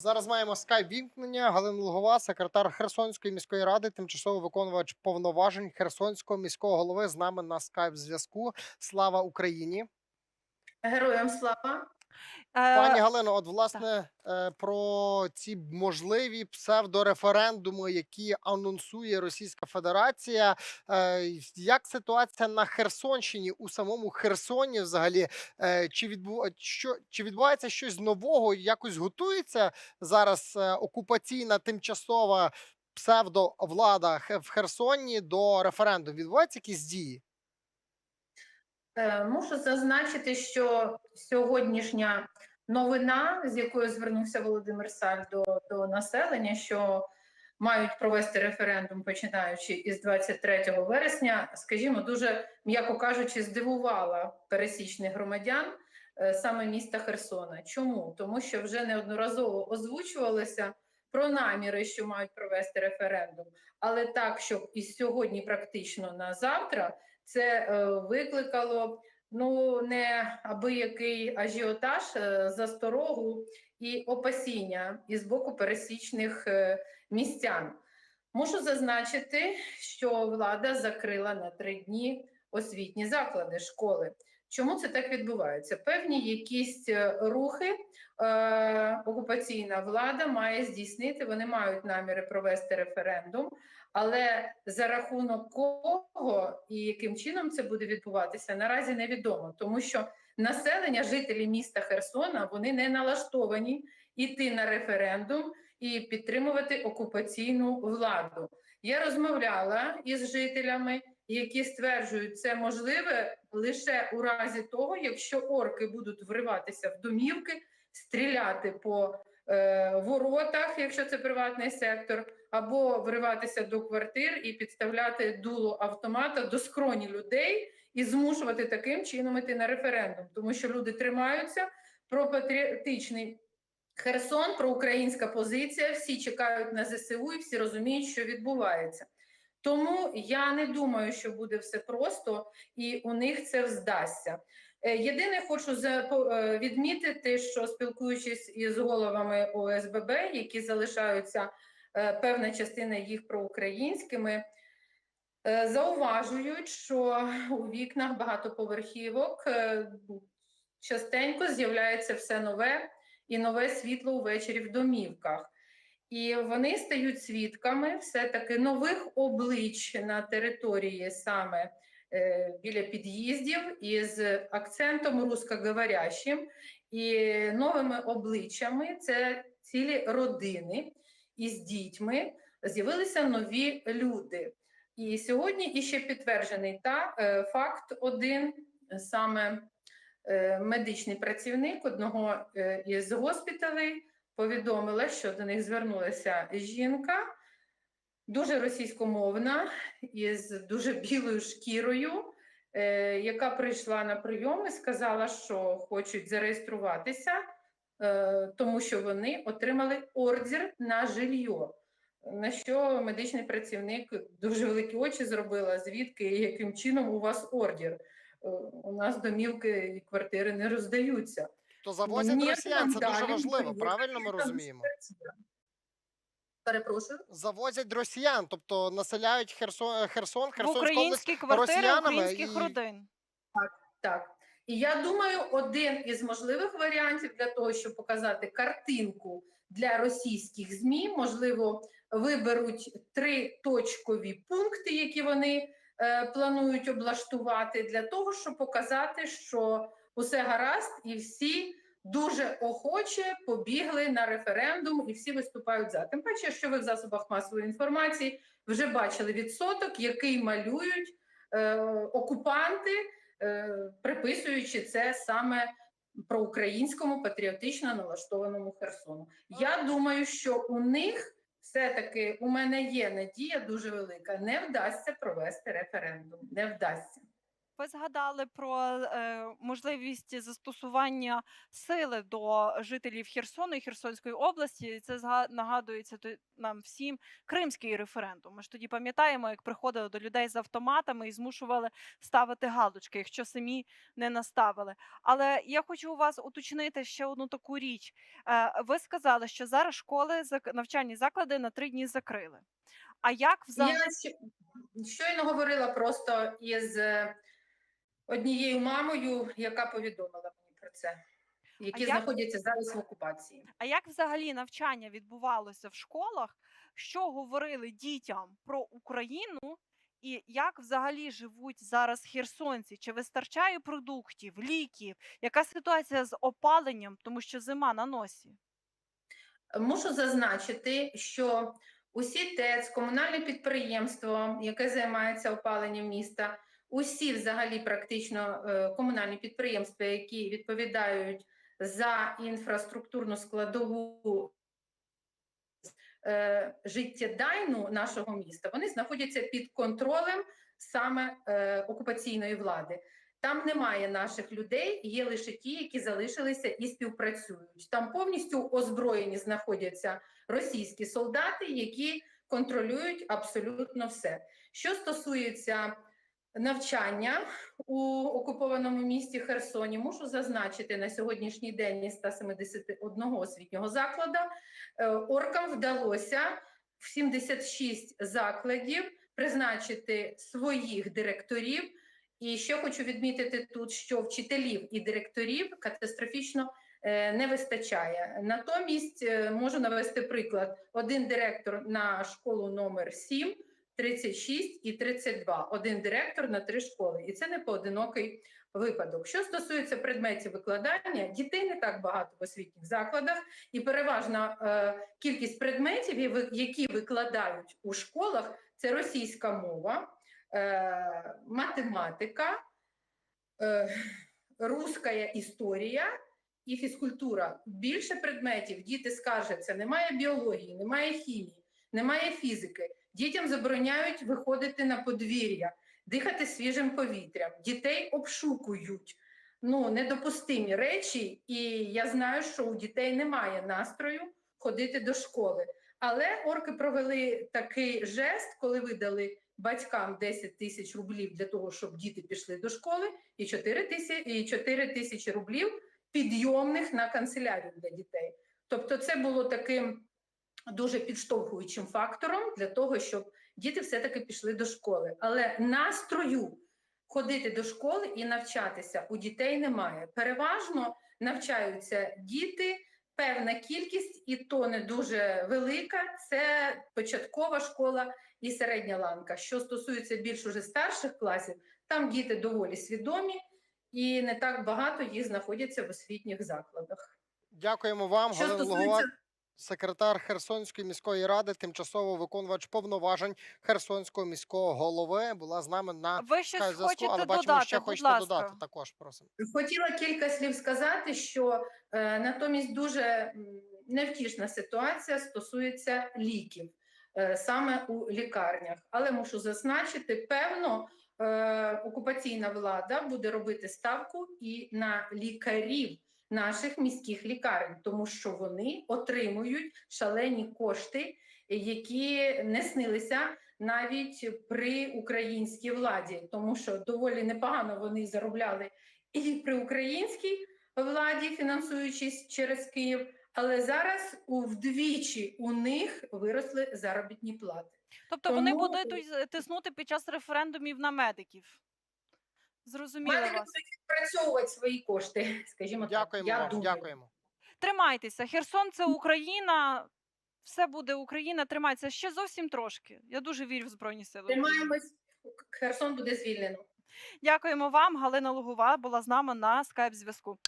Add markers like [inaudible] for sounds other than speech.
Зараз маємо скайп вімкнення. Галина Лугова, секретар Херсонської міської ради, тимчасово виконувач повноважень Херсонського міського голови. З нами на скайп зв'язку. Слава Україні, Героям слава. Пані Е, Галино. От власне е, про ці можливі псевдореферендуми, які анонсує Російська Федерація. Е, Як ситуація на Херсонщині у самому Херсоні? Взагалі, чи відбу... що чи відбувається щось нового? Якось готується зараз окупаційна тимчасова псевдовлада в Херсоні до референдуму? Відбуваються якісь дії? Е, Мушу зазначити, що сьогоднішня новина, з якою звернувся Володимир Саль до, до населення, що мають провести референдум, починаючи із 23 вересня, скажімо, дуже м'яко кажучи, здивувала пересічних громадян е, саме міста Херсона. Чому? Тому що вже неодноразово озвучувалося про наміри, що мають провести референдум, але так, щоб із сьогодні, практично на завтра, це е, викликало ну не аби який ажіотаж, е, засторогу і опасіння із боку пересічних е, містян. Мушу зазначити, що влада закрила на три дні освітні заклади школи. Чому це так відбувається? Певні якісь е, рухи е, окупаційна влада має здійснити. Вони мають наміри провести референдум, але за рахунок кого і яким чином це буде відбуватися, наразі невідомо, тому що населення, жителі міста Херсона, вони не налаштовані йти на референдум і підтримувати окупаційну владу. Я розмовляла із жителями, які стверджують, це можливе лише у разі того, якщо орки будуть вриватися в домівки, стріляти по е, воротах, якщо це приватний сектор, або вриватися до квартир і підставляти дуло автомата до скроні людей і змушувати таким чином іти на референдум, тому що люди тримаються про патріотичний Херсон, про українська позиція. Всі чекають на ЗСУ і всі розуміють, що відбувається. Тому я не думаю, що буде все просто і у них це вздасться. Е, Єдине, хочу е, відмітити, що спілкуючись із головами ОСББ, які залишаються е, певна частина їх проукраїнськими, зауважують, що у вікнах багатоповерхівок частенько з'являється все нове і нове світло увечері в домівках. І вони стають свідками все-таки нових облич на території саме е, біля під'їздів із акцентом русскоговорящим і новими обличчями. Це цілі родини із дітьми з'явилися нові люди. І сьогодні іще підтверджений та е, факт один саме е, медичний працівник одного е, із госпіталей повідомила, що до них звернулася жінка, дуже російськомовна, із дуже білою шкірою, е, яка прийшла на прийом і сказала, що хочуть зареєструватися, е, тому що вони отримали ордер на жилье. На що медичний працівник дуже великі очі зробила, звідки і яким чином у вас ордер? Е, У нас домівки і квартири не роздаються. То завозять Ні, росіян. Це дуже важливо. Правильно ми розуміємо? Перепрошую. Завозять росіян, тобто населяють Херсон, Херсон, в Херсонську українські квартири росіянами українських і- родин. Так. І я думаю, один із можливих варіантів для того, щоб показати картинку для російських ЗМІ, можливо, виберуть три точкові пункти, які вони е, планують облаштувати, для того, щоб показати, що усе гаразд, і всі дуже охоче побігли на референдум, і всі виступають за. Тим паче, що ви в засобах масової інформації вже бачили відсоток, який малюють е, окупанти е, приписуючи це саме проукраїнському патріотично налаштованому Херсону. Я думаю, що у них все-таки у мене є надія дуже велика. Не вдасться провести референдум. Не вдасться. Ви згадали про е, можливість застосування сили до жителів Херсону і Херсонської області. І Це нагадується нам всім кримський референдум. Ми ж тоді пам'ятаємо, як приходили до людей з автоматами і змушували ставити галочки, якщо самі не наставили. Але я хочу у вас уточнити ще одну таку річ. Е, ви сказали, що зараз школи навчальні заклади на три дні закрили. А як взагалі? Я щойно говорила просто із е, однією мамою, яка повідомила мені про це, які як- знаходяться зараз в окупації. А як взагалі навчання відбувалося в школах? Що говорили дітям про Україну? І як взагалі живуть зараз херсонці? Чи вистачає продуктів, ліків? Яка ситуація з опаленням, тому що зима на носі? Мушу зазначити, що усі ТЕЦ, комунальне підприємство, яке займається опаленням міста, усі взагалі практично е, комунальні підприємства, які відповідають за інфраструктурну складову е, життєдайну нашого міста, вони знаходяться під контролем саме е, окупаційної влади. Там немає наших людей, є лише ті, які залишилися і співпрацюють. Там повністю озброєні знаходяться російські солдати, які контролюють абсолютно все. Що стосується навчання у окупованому місті Херсоні, мушу зазначити на сьогоднішній день із 171 освітнього закладу е, оркам вдалося в 76 закладів призначити своїх директорів. І ще хочу відмітити тут, що вчителів і директорів катастрофічно е, не вистачає. Натомість е, можу навести приклад: один директор на школу номер 7, 36 і 32. Один директор на три школи, і це не поодинокий випадок. Що стосується предметів викладання, дітей не так багато в освітніх закладах, і переважна е, кількість предметів, які викладають у школах, це російська мова е, математика, е, руська історія і фізкультура. Більше предметів діти скаржаться, немає біології, немає хімії, немає фізики. Дітям забороняють виходити на подвір'я, дихати свіжим повітрям. Дітей обшукують. Ну, недопустимі речі, і я знаю, що у дітей немає настрою ходити до школи. Але орки провели такий жест, коли видали батькам 10 тисяч рублів для того, щоб діти пішли до школи, і 4 тисячі, і 4 тисячі рублів підйомних на канцелярію для дітей. Тобто, це було таким дуже підштовхуючим фактором для того, щоб діти все-таки пішли до школи. Але настрою ходити до школи і навчатися у дітей немає. Переважно навчаються діти. Певна кількість, і то не дуже велика. Це початкова школа і середня ланка. Що стосується більш уже старших класів, там діти доволі свідомі, і не так багато їх знаходяться в освітніх закладах. Дякуємо вам, Що Галина стосується секретар Херсонської міської ради, тимчасово виконувач повноважень Херсонського міського голови, була з нами на Ви щось зв'язку, хочете але бачимо, додати, ще хочете ласка. додати. Також просимо. Хотіла кілька слів сказати, що е, натомість дуже невтішна ситуація стосується ліків е, саме у лікарнях. Але мушу зазначити, певно, е, окупаційна влада буде робити ставку і на лікарів наших міських лікарень, тому що вони отримують шалені кошти, які не снилися навіть при українській владі, тому що доволі непогано вони заробляли і при українській владі, фінансуючись через Київ. Але зараз вдвічі у них виросли заробітні плати. Тобто вони будуть тиснути під час референдумів на медиків. Зрозуміло вас. будуть відпрацьовувати свої кошти, [laughs] скажімо Дякуємо так. Я вам. думаю. Дякуємо. Тримайтеся. Херсон це Україна. Все буде Україна. Тримайтеся ще зовсім трошки. Я дуже вірю в Збройні Сили. Тримаємось. Херсон буде звільнено. Дякуємо вам. Галина Лугова була з нами на скайп зв'язку.